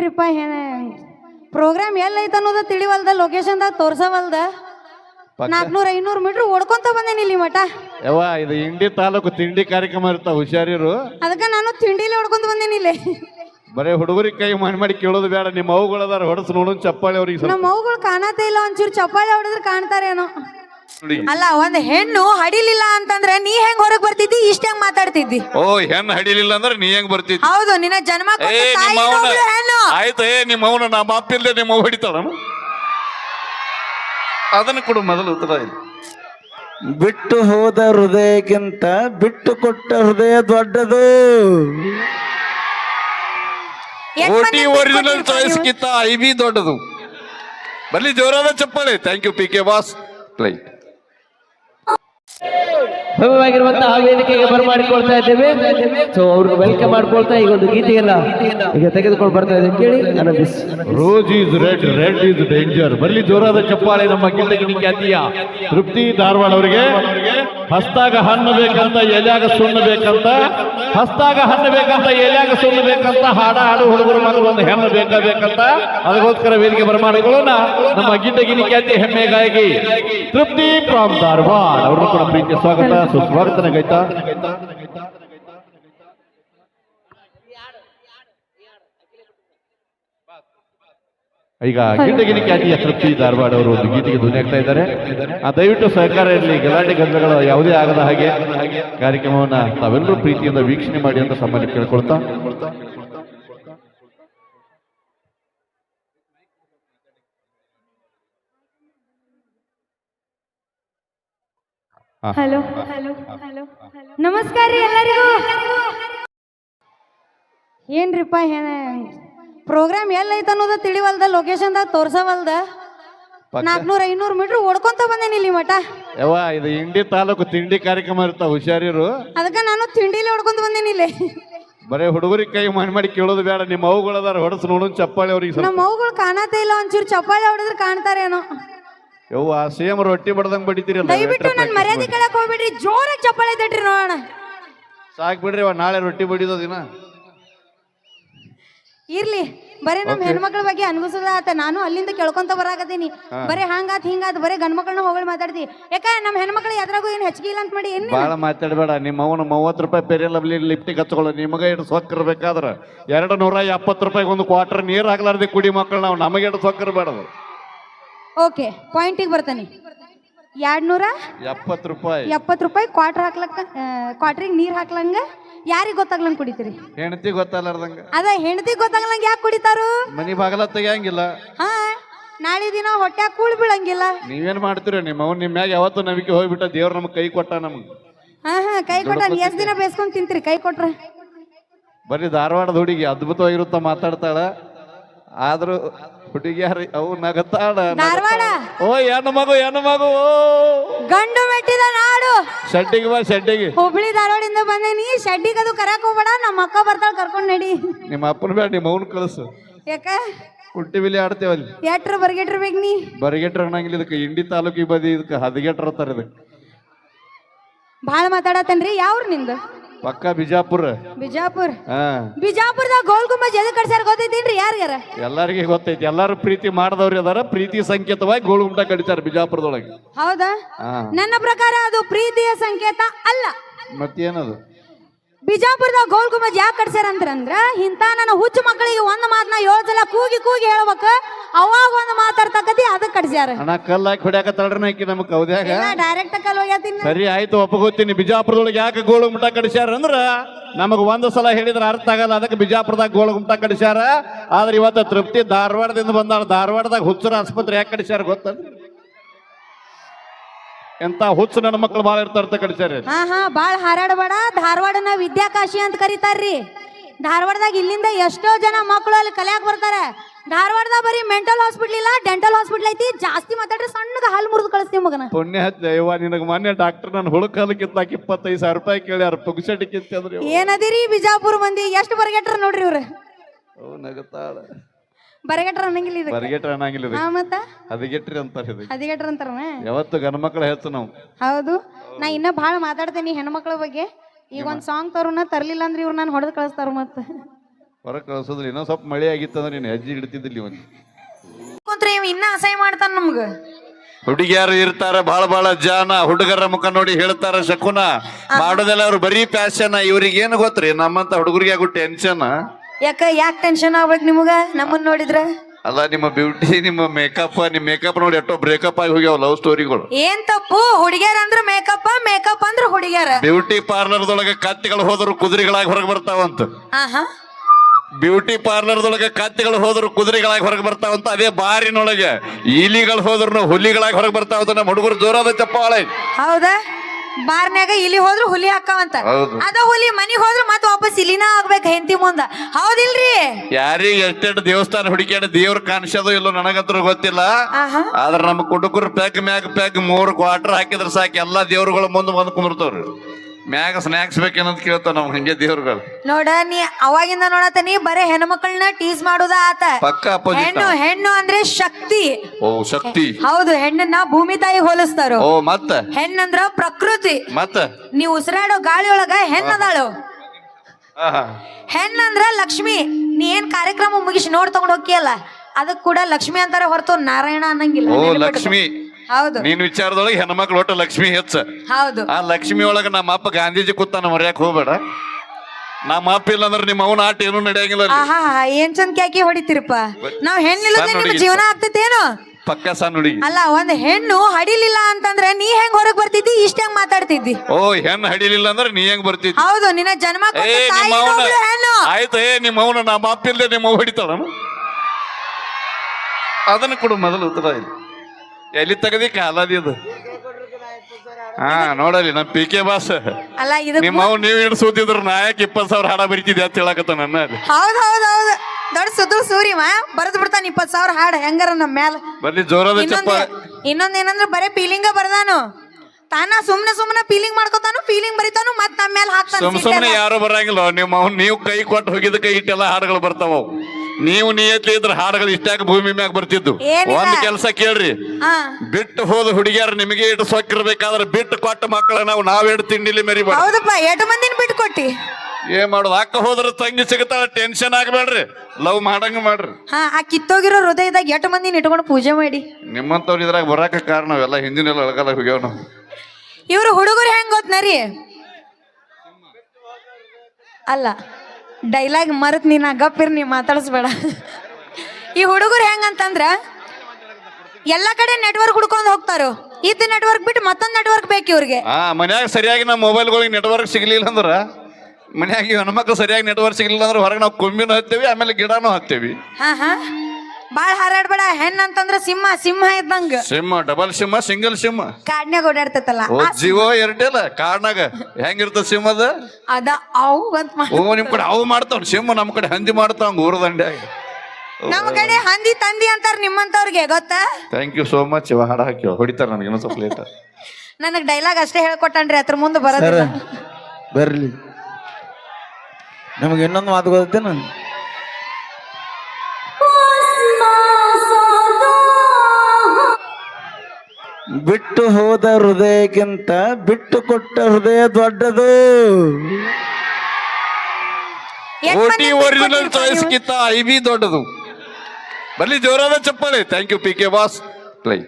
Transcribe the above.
ಏನ್ರಿಪ್ಪ ಏನ ಪ್ರೋಗ್ರಾಮ್ ಎಲ್ಲೈತೆ ಅನ್ನೋದ ತಿಳಿವಲ್ದ ಲೊಕೇಶನ್ದಾಗ ತೋರ್ಸವಲ್ದ? ನಾಲ್ಕನೂರ ಐನೂರು ಮೀಟರ್ ಓಡ್ಕೊಂತ ಬಂದೇನಿ ಇಲ್ಲಿ ಮಠ. ಯವ್ವ ಇದು ಇಂಡಿ ತಾಲೂಕು ತಿಂಡಿ ಕಾರ್ಯಕ್ರಮ ಇರ್ತಾವ ಹುಷಾರಿರು. ಅದಕ್ಕೆ ನಾನು ತಿಂಡಿಲಿ ಹೊಡ್ಕೊಂತ ಬಂದೇನಿ ಇಲ್ಲಿ. ಬರೇ ಹುಡುಗರಿಗೆ ಕೈ ಮಾಡಿ ಮಾಡಿ ಕೇಳೋದು ಬೇಡ ನಿಮ್ಮ ಅವುಗಳದಾರ ಹೊಡಸ್ ನೋಡೋನ್ ಚಪ್ಪಾಳಿ ಅವ್ರಿಗೆ ಸ್ವಲ್ಪ. ನಮ್ಮ ಮಗುಗಳು ಕಾಣತೇ ಇಲ್ಲ ಒಂಚೂರು ಚಪ್ಪಾಳೆ ಹೊಡೆದ್ರೆ ಕಾಣ್ತಾರೇನೋ. ನೋಡಿ. ಅಲ್ಲ ಒಂದ್ ಹೆಣ್ಣು ಹಡಿಲಿಲ್ಲ ಅಂತಂದ್ರೆ ನೀ ಹೆಂಗ್ ಹೊರಗ್ ಬರ್ತಿದ್ದಿ? ಇಷ್ಟ ಹೆಂಗ್ ಮಾತಾಡ್ತಿದ್ದಿ? ಓ ಹೆಣ್ಣು ಹಡಿಲಿಲ್ಲ ಅಂದ್ರೆ ನೀ ಹೆಂಗ್ ಬರ್ತಿದ್ದಿ? ಹೌದು ನಿನ್ನ ಜನ್ಮ ಕೊಟ್ಟ ಏ ತಾಯಿ ನಿಮ್ಮ ಅವನ ಇನ್ನೊಬ್ಳು ಹೆಣ್ಣು. ಆಯ್ತು ಏ ನಿಮ್ಮ ಅವನ ನಮ್ಮ ಅಪ್ಪಿಲ್ದೆ ನಿಮ್ಮ ಅವ್ವ ಹೊಡಿತಾಳ ಅದನ್ನ ಕೊಡು ಮೊದಲು ಉತ್ತರ ಇದು. ಬಿಟ್ಟು ಹೋದ ಹೃದಯಕ್ಕಿಂತ ಬಿಟ್ಟು ಕೊಟ್ಟ ಹೃದಯ ದೊಡ್ಡದು. ಎಷ್ಟ್ ಓಟಿ ಒರಿಜಿನಲ್ ಬಿಟ್ಕೊಟ್ಟಿರ್ತೀರ ಚಾಯ್ಸ್ ನೀವು? ಕಿತ್ತ ಐ ಬಿ ದೊಡ್ಡದು. ಬರ್ಲಿ ಜೋರಾದ ಚಪ್ಪಾಳೆ. Thank you P K boss ply ಭವ್ಯವಾಗಿರುವಂತಹ ವೇದಿಕೆಗೆ ಬರಮಾಡಿಕೊಳ್ತಾ ಇದ್ದೇವೆ. ಸೊ ಅವ್ರಿಗೆ ವೆಲ್ಕಮ್ ಮಾಡ್ಕೊಳ್ತಾ ಈಗ ಒಂದು ಗೀತೆಯನ್ನ ಈಗ ತೆಗೆದುಕೊಂಡು ಬರ್ತಾ ಇದ್ದೇವೆ. ಕೇಳಿ ಆನಂದಿಸಿ rose is red red is danger ಬರಲಿ ಜೋರಾದ ಚಪ್ಪಾಳೆ ನಮ್ಮ ಗಿಡ್ಡಗಿಡಿ ಖ್ಯಾತಿಯ ತೃಪ್ತಿ ಧಾರವಾಡ ಅವರಿಗೆ. ಹಸ್ತಾಗ ಹಣ್ಣು ಬೇಕಂತ ಎಲ್ಯಾಗ ಸುಣ್ಣ ಬೇಕಂತ, ಹಸ್ತಾಗ ಹಣ್ಣು ಬೇಕಂತ ಎಲ್ಯಾಗ ಸುಣ್ಣ ಬೇಕಂತ, ಹಾಡ ಹಾಡು ಹುಡುಗರು ಮಗು ಒಂದು ಹೆಣ್ಣು ಬೇಕಾ ಬೇಕಂತ, ಅದಕ್ಕೋಸ್ಕರ ವೇದಿಕೆ ಬರಮಾಡಿಕೊಳ್ಳೋಣ ನಮ್ಮ ಗಿಡ್ಡಗಿನಿ ಖ್ಯಾತಿ ಹೆಮ್ಮೆ ಗಾಯಕಿ ತೃಪ್ತಿ ಫ್ರಾಮ್ ಧಾರವಾಡ. ಅವರು ಕೂಡ ಪ್ರೀತಿಯ ಸ್ವಾಗತ. ಸುಸ್ವಾಗತ ನಗೈತಾ ಈಗ ಗಿಡ್ಡಗಿನಿ ಖ್ಯಾತಿಯ ತೃಪ್ತಿ ಧಾರವಾಡ ಅವರು ಒಂದು ಗೀತೆಗೆ ಧ್ವನಿ ಆಗ್ತಾ ಇದ್ದಾರೆ. ಆ ದಯವಿಟ್ಟು ಸಹಕಾರ ಇರಲಿ, ಗಲಾಟೆ ಗದ್ದಲಗಳು ಯಾವುದೇ ಆಗದ ಹಾಗೆ ಕಾರ್ಯಕ್ರಮವನ್ನ ತಾವೆಲ್ಲರೂ ಪ್ರೀತಿಯಿಂದ ವೀಕ್ಷಣೆ ಮಾಡಿ ಅಂತ ತಮ್ಮಲ್ಲಿ ಕೇಳ್ಕೊಳ್ತಾ. ಹಲೋ ಹಲೋ ಹಲೋ ನಮಸ್ಕಾರ ರೀ ಎಲ್ಲರಿಗೂ. ಏನ್ರಿಪ್ಪ ಏನ ಪ್ರೋಗ್ರಾಮ್ ಎಲ್ಲೈತೆ ಅನ್ನೋದ ತಿಳಿವಲ್ದ ಲೊಕೇಶನ್ದಾಗ ತೋರ್ಸವಲ್ದ? ನಾಲ್ಕುನೂರ ಐನೂರು ಮೀಟರ್ ಓಡ್ಕೊಂತ ಬಂದೇನಿ ಇಲ್ಲಿ ಮಠ. ಯವ್ವ ಇದು ಇಂಡಿ ತಾಲೂಕು ತಿಂಡಿ ಕಾರ್ಯಕ್ರಮ ಇರ್ತಾವ ಹುಷಾರಿರು. ಅದಕ್ಕೆ ನಾನು ತಿಂಡಿಲಿ ಹೊಡ್ಕೊಂತ ಬಂದೇನಿ ಇಲ್ಲಿ. ಬರೇ ಹುಡುಗರಿಗೆ ಕೈ ಮಾಡಿ ಮಾಡಿ ಕೇಳೋದು ಬೇಡ ನಿಮ್ಮ ಅವುಗಳದಾರ ಹೊಡಸ್ ನೋಡೋನ್ ಚಪ್ಪಾಳಿ ಅವ್ರಿಗೆ ಸ್ವಲ್ಪ. ನಮ್ಮ ಕಾಣತ್ತೆ ಕಾಣತೇ ಇಲ್ಲ ಒಂಚೂರು ಚಪ್ಪಾಳೆ ಹೊಡೆದ್ರೆ ಕಾಣ್ತಾರೇನೋ. ಯವ್ವ ಸೇಮ್ ರೊಟ್ಟಿ ಬಡ್ದಂಗ್ ಬಡಿತೀರಲ್ಲ ದಯವಿಟ್ಟು ನನ್ನ ಮರ್ಯಾದೆ ಕೇಳಕ್ ಹೋಗ್ಬಿಡ್ರಿ ಜೋರಾಗಿ ಚಪ್ಪಾಳೆ ತಟ್ರಿ ನೋಡೋಣ ಸಾಕ್ ಬಿಡ್ರಿ ನಾಳೆ ರೊಟ್ಟಿ ಬಡಿದೋ ದಿನ. ಇರ್ಲಿ ಬರೇ ನಮ್ಮ ಹೆಣ್ಮಕ್ಳ ಬಗ್ಗೆ ಅನ್ಭವಿಸದ ಆತ ನಾನು ಅಲ್ಲಿಂದ ಕೇಳ್ಕೊಂತ ಬರಾಕತ್ತೀನಿ. ಬರೀ ಹಂಗಾತ್ ಹಿಂಗಾತ್ ಬರೀ ಗಂಡ್ಮಕ್ಳನ್ನ ಹೋಗಿ ಮಾತಾಡ್ತಿ. ಯಾಕ ನಮ್ಮ ಹೆಣ್ಮಕ್ಳು ಯಾವ್ದ್ರಾಗೂ ಏನು ಹೆಚ್ಚಿಗೆ ಇಲ್ಲ ಅಂತ ಮಾಡಿ ಏನ್ ಬಾಳ ಮಾತಾಡಬೇಡ ನಿಮ್ಮ ಅವನು ಮೂವತ್ತು ರೂಪಾಯಿ ಪೆರಿ ಲವ್ಲಿ ಲಿಫ್ಟಿಗೆ ಹಚ್ಕೊಳ್ಳೋ ನಿಮಗೆ ಇಟ್ಟು ಸೊಕ್ಕರ್ ಬೇಕಾದ್ರೆ ಎರಡು ನೂರ ಎಪ್ಪತ್ತು ರೂಪಾಯಿಗೆ ಒಂದು ಕ್ವಾರ್ಟರ್ ನೀರು ಹಾಕ್ಲಾರ್ದೆ ಕುಡಿ ಮಕ್ಕಳು ನಾವು ನಮಗೆ ಎಷ್ಟು ಸೊಕ್ಕಿರ್ಬೇಡದು ಓಕೆ ಪಾಯಿಂಟಿಗೆ ಬರ್ತಾನೆ. ಎರಡ್ನೂರ ಎಪ್ಪತ್ತು ರೂಪಾಯಿ. ಎಪ್ಪತ್ತು ರೂಪಾಯಿ ಕ್ವಾಟ್ರ್ ಹಾಕ್ಲಕ್ಕ ಕ್ವಾಟ್ರಿಗೆ ನೀರ್ ಹಾಕ್ಲಂಗ? ಯಾರಿಗೆ ಗೊತ್ತಾಗ್ಲಂಗ್ ಕುಡಿತೀರಿ? ಹೆಂಡತಿ ಗೊತ್ತಾಗ್ಲಾರ್ದಂಗ. ಅದ ಹೆಂಡತಿ ಗೊತ್ತಾಗ್ಲಂಗೆ ಯಾಕೆ ಕುಡಿತಾರು? ಮನಿ ಬಾಗಲ ತೆಗಿಯಂಗಿಲ್ಲ. ಹಾ ನಾಳೆ ದಿನ ಹೊಟ್ಟೆ ಕೂಳ್ ಬೀಳಂಗಿಲ್ಲ. ನೀವೇನ್ ಮಾಡ್ತೀರಿ ನಿಮ್ಮ ಅವ್ನು ನಿಮ್ಮ ಮ್ಯಾಗ ಯಾವತ್ತು ನಂಬಿಕೆ ಹೋಗ್ಬಿಟ್ಟ ದೇವ್ರ ನಮ್ಗೆ ಕೈ ಕೊಟ್ಟ ನಮ್ಗೆ. ಹಾ ಹಾ ಕೈ ಕೊಟ್ಟ ಎಷ್ಟ್ ದಿನ ಬೇಸ್ಕೊಂಡ್ ತಿಂತೀರಿ ಕೈ ಕೊಟ್ರ? ಬರೀ ಧಾರವಾಡದ ಹುಡುಗಿ ಅದ್ಭುತವಾಗಿರುತ್ತ ಮಾತಾಡ್ತಾಳ. ಆದ್ರೂ ಹುಡುಗಿಯಾರ ಅವು ನಗತಾಡ ಧಾರವಾಡ ಓ ಹೆಣ್ಣು ಮಗು ಹೆಣ್ಣು ಮಗು ಓ. ಗಂಡು ಮೆಟ್ಟಿದ ನಾಡು. ಶೆಡ್ಡಿಗೆ ಬಾ ಶೆಡ್ಡಿಗೆ. ಹುಬ್ಳಿ ಧಾರವಾಡಿಂದ ಬಂದೇನಿ ಶೆಡ್ಡಿಗೆ ಅದು ಕರಕ್ ಹೋಗ್ಬೇಡ ನಮ್ಮ ಅಕ್ಕ ಬರ್ತಾಳ ಕರ್ಕೊಂಡ್ ನಡಿ. ನಿಮ್ಮ ಅಪ್ಪನ ಬೇಡ ನಿಮ್ಮ ಅವ್ನ ಕಳಿಸು. ಯಾಕ? ಕುಂಟಿ ಬಿಲಿ ಆಡ್ತೇವಲ್ಲಿ ಎಟ್ರ ಬರ್ಗೆಟ್ರ ಬೇಕ್ ನೀ? ಬರ್ಗೆಟ್ರ ಅನ್ನಂಗಿಲ್ಲ ಇದಕ್ಕೆ ಇಂಡಿ ತಾಲೂಕಿಗೆ ಬದಿ ಇದಕ್ಕೆ ಹದಗೆಟ್ರ ತರ ಇದಕ್ಕೆ. ಭಾಳ ಮಾತಾಡತ್ತೇನ್ರಿ ಯಾವ್ರು ನಿಂದು? ಪಕ್ಕ ಬಿಜಾಪುರ. ಬಿಜಾಪುರ್? ಹಾ. ಬಿಜಾಪುರದಾಗ ಗೋಲ್ ಗುಂಬಜ್ ಎದಕ್ ಕಡ್ಸ್ಯಾರ ಗೊತ್ತೈತೇನ್ರಿ ಯಾರ್ಯಾರ ಎಲ್ಲರಿಗೆ ಗೊತ್ತೈತಿ. ಎಲ್ಲಾರು ಪ್ರೀತಿ ಮಾಡಿದವ್ರು ಅದಾರ ಪ್ರೀತಿ ಸಂಕೇತವಾಗಿ ಗೋಲ್ ಗುಮ್ಟ ಕಡಿತಾರ ಬಿಜಾಪುರದೊಳಗೆ. ಹೌದಾ? ಹಾ. ನನ್ನ ಪ್ರಕಾರ ಅದು ಪ್ರೀತಿಯ ಸಂಕೇತ ಅಲ್ಲ. ಮತ್ತೇನದು? ಬಿಜಾಪುರದಾಗ ಗೋಲ್ ಗುಂಬಜ್ ಯಾಕೆ ಕಟ್ಸ್ಯಾರ ಅಂದ್ರ ಇಂತ ನನ್ನ ಹುಚ್ಚು ಮಕ್ಕಳಿಗೆ ಒಂದ್ ಮಾತನ್ನ ಯೋಜನೆ ಸಲ ಕೂಗಿ ಕೂಗಿ ಹೇಳ್ಬೇಕ. ಅವಾಗ ಒಂದು ಮಾತಾಡ್ತಕ್ಕತಿ ಅದಕ್ಕೆ ಕಟ್ಸ್ಯಾರ ಅಣ್ಣ ಕಲ್ಲು ಹಾಕಿ ಹೊಡ್ಯಾಕತ್ತಾಳ್ರಿ ಆಕಿ ನಮ್ಗೆ ಕೌದ್ಯಾಗ. ಡೈರೆಕ್ಟ್ ಕಲ್ ಹೋಗ್ಯಾತಿ ಸರಿ ಆಯ್ತು ಒಪ್ಪಗೋತೀನಿ ಬಿಜಾಪುರದೊಳಗೆ ಯಾಕೆ ಗೋಳು ಮುಟ ಕಡಿಸ್ಯಾರ ಅಂದ್ರ ನಮಗ್ ಒಂದು ಸಲ ಹೇಳಿದ್ರೆ ಅರ್ಥ ಆಗಲ್ಲ. ಅದಕ್ಕೆ ಬಿಜಾಪುರದಾಗ ಗೋಳು ಗುಮ್ಟ ಕಡಿಸ್ಯಾರ. ಆದ್ರೆ ಇವತ್ತು ತೃಪ್ತಿ ಧಾರವಾಡದಿಂದ ಬಂದಾಳ. ಧಾರವಾಡದಾಗ ಹುಚ್ಚರ ಆಸ್ಪತ್ರೆ ಯಾಕೆ ಕಡಿಸ್ಯಾರ ಗೊತ್ತ? ಎಂತ ಹುಚ್ಚು ನನ್ನ ಮಕ್ಕಳು ಬಾಳ ಇರ್ತಾರ ಕಡಿಸ್ಯಾರ ಹಾ ಹಾ ಬಾಳ್ ಹಾರಾಡಬೇಡ. ಧಾರವಾಡನ ವಿದ್ಯಾಕಾಶಿ ಅಂತ ಕರೀತಾರ್ರಿ. ಧಾರವಾಡದಾಗ ಇಲ್ಲಿಂದ ಎಷ್ಟೋ ಜನ ಮಕ್ಕಳು ಅಲ್ಲಿ ಕಲಿಯಾಕ್ ಬರ್ತಾರ. ಧಾರವಾಡದಾಗ ಬರೀ ಮೆಂಟಲ್ ಹಾಸ್ಪಿಟಲ್ ಇಲ್ಲ ಡೆಂಟಲ್ ಹಾಸ್ಪಿಟಲ್ ಐತಿ. ಜಾಸ್ತಿ ಮಾತಾಡ್ರಿ ಸಣ್ಣದ ಹಾಲು ಮುರಿದು ಕಳಿಸ್ತೀವಿ ಮಗನ. ಪುಣ್ಯ ದೈವ ನಿನಗೆ ಮೊನ್ನೆ ಡಾಕ್ಟರ್ ನಾನು ಇದ್ದಾಕ ಇಪ್ಪತ್ತೈದು ಸಾವಿರ ರೂಪಾಯಿ ಕೇಳ್ಯಾರ. ಪುಗ್ಸಟಿಕ್ಕಿಂತ ಅಂದ್ರೆ ಏನದಿರಿ ಬಿಜಾಪುರ ಮಂದಿ? ಎಷ್ಟು ಬರಗೆಟ್ರ ನೋಡ್ರಿ ಇವ್ರೆ? ಓ ನಗತಾಳ. ಬರಗೆಟ್ರ ಅನ್ನಂಗಿಲ್ಲ ಇದು ಬರಗೆಟ್ರ ಅನ್ನಂಗಿಲ್ಲ ಹಾ ಮತ್ತೆ? ಹದಗೆಟ್ರಿ ಅಂತಾರೆ ಇದು ಹದಿಗೆಟ್ರ ಅಂತಾರನ? ಯಾವತ್ತು ಗಣಮಕ್ಕಳ ಮಕ್ಕಳು ಹೆಚ್ಚು ನಾವು. ಹೌದು. ನಾ ಇನ್ನ ಭಾಳ ಮಾತಾಡ್ತೇನಿ ಹೆಣ್ಮಕ್ಳ ಬಗ್ಗೆ. ಈಗ ಒಂದು ಸಾಂಗ್ ತರೋನ ತರ್ಲಿಲ್ಲ ಅಂದ್ರೆ ಇವ್ರು ನಾನು ಹೊಡೆದು ಕಳಿಸ್ತಾರ ಮತ್ತ. ಹೊರಗೆ ಕಳಿಸೋದ್ರಿ ಏನೋ ಸ್ವಲ್ಪ ಮಳೆ ಆಗಿತ್ತಂದ್ರೆ ನೀನು ಹೆಜ್ಜೆ ಇಡ್ತಿದ್ದಿಲ್ಲ ಇವನು. ಕುಂತ್ರೆ ಇವ್ ಇನ್ನ ಅಸಹ್ಯ ಮಾಡ್ತಾನ ನಮ್ಗ. ಹುಡುಗಿಯಾರು ಇರ್ತಾರ ಬಹಳ ಬಹಳ ಜಾನ. ಹುಡುಗರ ಮುಖ ನೋಡಿ ಹೇಳ್ತಾರ ಶಕುನ. ಮಾಡೋದೆಲ್ಲ ಅವ್ರು ಬರೀ ಪ್ಯಾಶನ್ ಇವ್ರಿಗೆ ಏನು ಗೊತ್ತ್ರಿ? ನಮ್ಮಂತ ಹುಡುಗರಿಗೆ ಆಗೋ ಟೆನ್ಷನ್ ಯಾಕ ಯಾಕೆ ಟೆನ್ಷನ್ ಆಗ್ಬೇಕು ನಿಮಗ? ನಮ್ಮನ್ ನೋಡಿದ್ರ? ಅಲ್ಲ ನಿಮ್ಮ ಬ್ಯೂಟಿ ನಿಮ್ಮ ಮೇಕಪ್ ನಿಮ್ಮ ಮೇಕಪ್ ನೋಡಿ ಎಷ್ಟೋ ಬ್ರೇಕಪ್ ಆಗಿ ಹೋಗ್ಯಾವ ಲವ್ ಸ್ಟೋರಿಗಳು ಏನ್ ತಪ್ಪು? ಹುಡುಗಿಯರ ಅಂದ್ರ ಮೇಕಪ್ ಮೇಕಪ್ ಅಂದ್ರ ಹುಡುಗಿಯರ. ಬ್ಯೂಟಿ ಪಾರ್ಲರ್ದೊಳಗೆ ಕತ್ತಿಗಳು ಹೋದ್ರು ಕುದುರೆಗಳಾಗಿ ಹೊರಗೆ ಬರ್ತಾವಂತ. ಆಹಾ. ಬ್ಯೂಟಿ ಪಾರ್ಲರ್ದೊಳಗೆ ಕತ್ತಿಗಳು ಹೋದ್ರು ಕುದುರೆಗಳಾಗಿ ಹೊರಗೆ ಬರ್ತಾವಂತ ಅದೇ ಬಾರಿನೊಳಗೆ ಇಲಿಗಳು ಹೋದ್ರು ಹುಲಿಗಳಾಗಿ ಹೊರಗೆ ಬರ್ತಾವಂತ ನಮ್ಮ ಹುಡುಗರು ಜೋರಾದ ಚಪ್ಪಾಳೆ. ಹೌದಾ? ಬಾರ್ನ್ಯಾಗ ಇಲಿ ಹೋದ್ರು ಹುಲಿ ಹಾಕಾವಂತ. ಹೌದು. ಅದ ಹುಲಿ ಮನಿಗ್ ಹೋದ್ರು ಮತ್ ವಾಪಸ್ ಇಲಿನ ಆಗ್ಬೇಕು ಹೆಂಡತಿ ಮುಂದ. ಹೌದಿಲ್ರಿ? ಯಾರಿಗೆ ಎಷ್ಟೆಷ್ಟು ದೇವಸ್ಥಾನ ಹುಡುಕ್ಯಾಡ ದೇವ್ರ ಕಾಣಿಸೋದು ಇಲ್ಲೋ ನನಗಂತೂ ಗೊತ್ತಿಲ್ಲ. ಆದ್ರೆ ಆದ್ರ ನಮ್ಮ ಕುಟುಕರು ಪ್ಯಾಕ್ ಮ್ಯಾಗ ಪ್ಯಾಕ್ ಮೂರು ಕ್ವಾರ್ಟರ್ ಹಾಕಿದ್ರೆ ಸಾಕು ಎಲ್ಲಾ ದೇವ್ರುಗಳ ಮುಂದೆ ಬಂದು ಕುಂದಿರ್ತಾವ್ರಿ. ಮ್ಯಾಗ ಸ್ನ್ಯಾಕ್ಸ್ ಬೇಕೇನಂತ ಕೇಳ್ತಾವ ನಮ್ಗೆ ಹಂಗೆ ದೇವ್ರುಗಳು. ನೋಡ ನೀ ಅವಾಗಿಂದ ನೋಡತ ನೀ ಬರೇ ಹೆಣ್ಮಕ್ಳನ್ನ ಟೀಸ್ ಮಾಡುದ ಆತ. ಪಕ್ಕ ಅಪೋಸಿಟ್ ಹೆಣ್ಣು ಹೆಣ್ಣು ಅಂದ್ರೆ ಶಕ್ತಿ. ಓ ಶಕ್ತಿ. ಹೌದು ಹೆಣ್ಣನ್ನ ಭೂಮಿ ತಾಯಿ ಹೋಲಿಸ್ತಾರ. ಓ ಮತ್ತ? ಹೆಣ್ಣಂದ್ರ ಪ್ರಕೃತಿ. ಮತ್ತ? ನೀ ಉಸಿರಾಡೋ ಗಾಳಿಯೊಳಗ ಹೆಣ್ಣದಾಳು ಆಹಾ. ಹೆಣ್ಣಂದ್ರ ಲಕ್ಷ್ಮಿ. ನೀ ಏನ್ ಕಾರ್ಯಕ್ರಮ ಮುಗಿಸಿ ನೋಡ್ ತಗೊಂಡ್ ಹೋಗಿಯಲ್ಲ ಅದಕ್ ಕೂಡ ಲಕ್ಷ್ಮಿ ಅಂತಾರ ಹೊರತು ನಾರಾಯಣ ಅನ್ನಂಗಿಲ್ಲ. ಓ ನೆನಪಿಟ್ಕೊ. ಲಕ್ಷ್ಮಿ. ಹೌದು. ನೀನ್ ವಿಚಾರದೊಳಗೆ ಹೆಣ್ಮಕ್ಳು ಒಟ್ಟು ಲಕ್ಷ್ಮಿ ಹೆಚ್ಚ. ಹೌದು. ಆ ಲಕ್ಷ್ಮಿ ಒಳಗ ನಮ್ಮ ಅಪ್ಪ ಗಾಂಧೀಜಿ ಕೂತಾನ ಮರ್ಯಾಕ್ ಹೋಗ್ಬೇಡ. ನಮ್ಮ ಅಪ್ಪ ಇಲ್ಲ ಅಂದ್ರೆ ನಿಮ್ಮ ಅವನ ಆಟ ಏನು ನಡೆಯಂಗಿಲ್ಲ ಅಲ್ಲಿ. ಆಹಾ ಏನ್ ಚಂದ ಕ್ಯಾಕಿ ಹೊಡಿತಿರಪ್ಪ? ನಾವ್ ಹೆಣ್ಣಿಲ್ಲ ಸಣ್ಣ ನಿಮ್ ಹುಡುಗಿ. ಜೀವನ ಆಗ್ತೈತೇನು? ಪಕ್ಕ ಸಣ್ಣ ಹುಡುಗಿ. ಅಲ್ಲ ಒಂದ್ ಹೆಣ್ಣು ಹಡಿಲಿಲ್ಲ ಅಂತಂದ್ರೆ ನೀ ಹೆಂಗ್ ಹೊರಗ್ ಬರ್ತಿದ್ದಿ? ಇಷ್ಟ ಹೆಂಗ್ ಮಾತಾಡ್ತಿದ್ದಿ? ಓ ಹೆಣ್ಣು ಹಡಿಲಿಲ್ಲ ಅಂದ್ರೆ ನೀ ಹೆಂಗ್ ಬರ್ತಿದ್ದಿ? ಹೌದು ನಿನ್ನ ಜನ್ಮ ಏ ಕೊಟ್ಟ ತಾಯಿ ನಿಮ್ಮ ಅವನ ಇನ್ನೊಬ್ಳು ಹೆಣ್ಣು. ಆಯ್ತು ಏ ನಿಮ್ಮ ಅವನ ನಮ್ಮ ಅಪ್ಪ ಇಲ್ಲದೆ ನಿಮ್ಮ ಹೊಡಿತಾಳ ಹಿಡಿತಾಳ ಅದನ್ನ ಕೊಡು ಮೊದಲು ಉತ್ತರ ಇದು. ಎಲ್ಲಿ ತೆಗದಿ ಕಾಲದಿ ಅದು ಹಾ ನೋಡಲಿ ನಮ್ಮ ಪಿ ಕೆ ಬಾಸ್ ಅಲ್ಲ ಇದು ನಿಮ್ಮ ಅವ್ ನೀವ್ ಹಿಡಿದು ಸೂತಿದ್ರು ನಾಯಕ್ ಇಪ್ಪತ್ ಸಾವಿರ ಹಾಡ ಬರಿತಿದ್ದೆ ಅಂತ ಹೇಳಕತ್ತ ನನ್ನ ಹೌದು ಹೌದು ಹೌದ್. ದೊಡ್ಡ ಸುದ್ದು ಸೂರ್ಯವ ಬರೆದು ಬಿಡ್ತಾನ ಇಪ್ಪತ್ ಸಾವಿರ ಹಾಡು. ಹೆಂಗಾರ ನಮ್ಮ ಮ್ಯಾಲ? ಬರ್ಲಿ ಜೋರದ ಇನ್ನೊಂದ್ ಚಪ್ಪ. ಏನಂದ್ರ ಬರೇ ಫೀಲಿಂಗ ಬರ್ದಾನು. ತಾನ ಸುಮ್ನೆ ಸುಮ್ನೆ ಫೀಲಿಂಗ್ ಮಾಡ್ಕೊತಾನು ಫೀಲಿಂಗ್ ಬರಿತಾನು ಮತ್ ನಮ್ಮ ಮ್ಯಾಲ ಹಾಕ್ತಾನೆ ಸುಮ್ಮನೆ ಸುಮ್ನೆ ಯಾರು ಬರಂಗಿಲ್ಲ. ನಿಮ್ಮ ಅವ್ನು ನೀವು ಕೈ ಕೊಟ್ಟು ಹೋಗಿದ ಕೈ ಇಟ್ಟೆಲ್ಲ ಹಾಡುಗಳು ಬರ್ತಾವ. ನೀವು ನಿಯತ್ಲಿ ಇದ್ರ ಹಾಡುಗಳು ಇಷ್ಟಾಗ ಭೂಮಿ ಮ್ಯಾಗ ಬರ್ತಿದ್ದು. ಏನಿಲ್ಲ. ಒಂದ್ ಕೆಲಸ ಕೇಳ್ರಿ. ಹಾ. ಬಿಟ್ಟು ಹೋದ ಹುಡುಗಿಯರು ನಿಮಗೆ ಇಟ್ಟು ಸೊಕ್ಕಿರ್ಬೇಕಾದ್ರೆ ಬಿಟ್ಟು ಕೊಟ್ಟ ಮಕ್ಕಳ ನಾವು ನಾವೇಡು ತಿಂಡಿಲಿ ಮೆರಿಬಾರ್ದು ಹೌದಪ್ಪ ಎಟ್ ಮಂದಿನ ಬಿಟ್ಟು ಕೊಟ್ಟಿ. ಏನ್ ಮಾಡೋದು? ಅಕ್ಕ ಹೋದ್ರ ತಂಗಿ ಸಿಗತಾಳ ಟೆನ್ಷನ್ ಆಗಬೇಡ್ರಿ. ಲವ್ ಮಾಡಂಗ ಮಾಡ್ರಿ. ಹಾ ಆ ಕಿತ್ತೋಗಿರೋ ಹೃದಯದಾಗ ಎಷ್ಟು ಮಂದಿನ ಇಟ್ಕೊಂಡು ಪೂಜೆ ಮಾಡಿ? ನಿಮ್ಮಂತವ್ರು ಇದ್ರಾಗ ಬರಾಕ ಕಾರಣ ಎಲ್ಲ ಹಿಂದಿನ ಒಳಗಲ್ಲ ಹೋಗ್ಯಾವ ನಾವು. ಇವ್ರು ಹುಡುಗರು ಹೆಂಗ್ ಗೊತ್ನರಿ ಅಲ್ಲ. ಡೈಲಾಗ್ ಮರತ್ ನೀನ ಗಪ್ಪಿರ್ ನೀ ಮಾತಾಡಿಸ್ಬೇಡ. ಈ ಹುಡುಗರು ಹೆಂಗಂತಂದ್ರ ಎಲ್ಲ ಕಡೆ ನೆಟ್ವರ್ಕ್ ಹುಡ್ಕೊಂಡು ಹೋಗ್ತಾರೋ. ಇದ್ ನೆಟ್ವರ್ಕ್ ಬಿಟ್ಟು ಮತ್ತೊಂದು ನೆಟ್ವರ್ಕ್ ಬೇಕು ಇವ್ರಿಗೆ. ಆ ಮನ್ಯಾಗ ಸರಿಯಾಗಿ ನಮ್ಮ ಮೊಬೈಲ್ಗಳಿಗೆ ನೆಟ್ವರ್ಕ್ ಸಿಗ್ಲಿಲ್ಲ ಅಂದ್ರೆ ಮನ್ಯಾಗ ಹೆಣ್ಮಕ್ಳು ಸರಿಯಾಗಿ ನೆಟ್ವರ್ಕ್ ಸಿಗ್ಲಿಲ್ಲ ಅಂದ್ರೆ ಹೊರಗೆ ನಾವು ಕೊಂಬಿನೂ ಹತ್ತೇವಿ ಆಮೇಲೆ ಗಿಡನೂ ಹತ್ತೇವಿ. ಹಾ ಹಾ. ಬಾಳ್ ಹಾರಾಡ್ಬೇಡ. ಹೆಣ್ಣ ಅಂತಂದ್ರ ಸಿಂಹ ಸಿಂಹ ಇದ್ದಂಗ. ಸಿಂಹ ಡಬಲ್ ಸಿಂಹ ಸಿಂಗಲ್ ಸಿಂಹ. ಕಾಡ್ನ್ಯಾಗ ಓಡಾಡ್ತೈತಲ್ಲ. ಓ ಜಿಯೋ ಕಾಡ್ನಾಗ. ಹೆಂಗಿರ್ತ ಹೆಂಗಿರ್ತದ ಸಿಂಹದ? ಅದ ಅವು ಅಂತ ಓ ನಿಮ್ ಕಡೆ ಅವು ಮಾಡ್ತಾವ್. ಸಿಂಹ ನಮ್ ಕಡೆ ಹಂದಿ ಮಾಡ್ತಾವ್ ಊರ ನಮ್ ಕಡೆ ಹಂದಿ ತಂದಿ ಅಂತಾರ ನಿಮ್ಮಂತವ್ರಿಗೆ ಗೊತ್ತಾ? ಥ್ಯಾಂಕ್ ಯು ಸೋ ಮಚ್ ಇವ ಹಾಡ ಹಾಕಿ ಹೊಡಿತಾರ ನನಗೆ ಇನ್ನೊಂದ್ ಸ್ವಲ್ಪ ಲೇಟ್ ನನಗ್ ಡೈಲಾಗ್ ಅಷ್ಟೇ ಹೇಳ್ಕೊಟ್ಟನ್ರಿ ಅದ್ರ ಮುಂದೆ ಸರ್ ಬರೋದಿಲ್ಲ ಬರ್ಲಿ. ನಮಗೆ ಇನ್ನೊಂದು ಮಾತು ಗೊತ್ತೇನು ಬಿಟ್ಟು ಹೋದ ಹೃದಯಕ್ಕಿಂತ ಬಿಟ್ಟು ಕೊಟ್ಟ ಹೃದಯ ದೊಡ್ಡದು. ಓಟಿ ಒರಿಜಿನಲ್ ಚಾಯ್ಸ್ ಕಿತ್ತ ಐ ಬಿ ದೊಡ್ಡದು. ಬರ್ಲಿ ಜೋರಾದ ಚಪ್ಪಾಳೆ. Thank you P K boss ply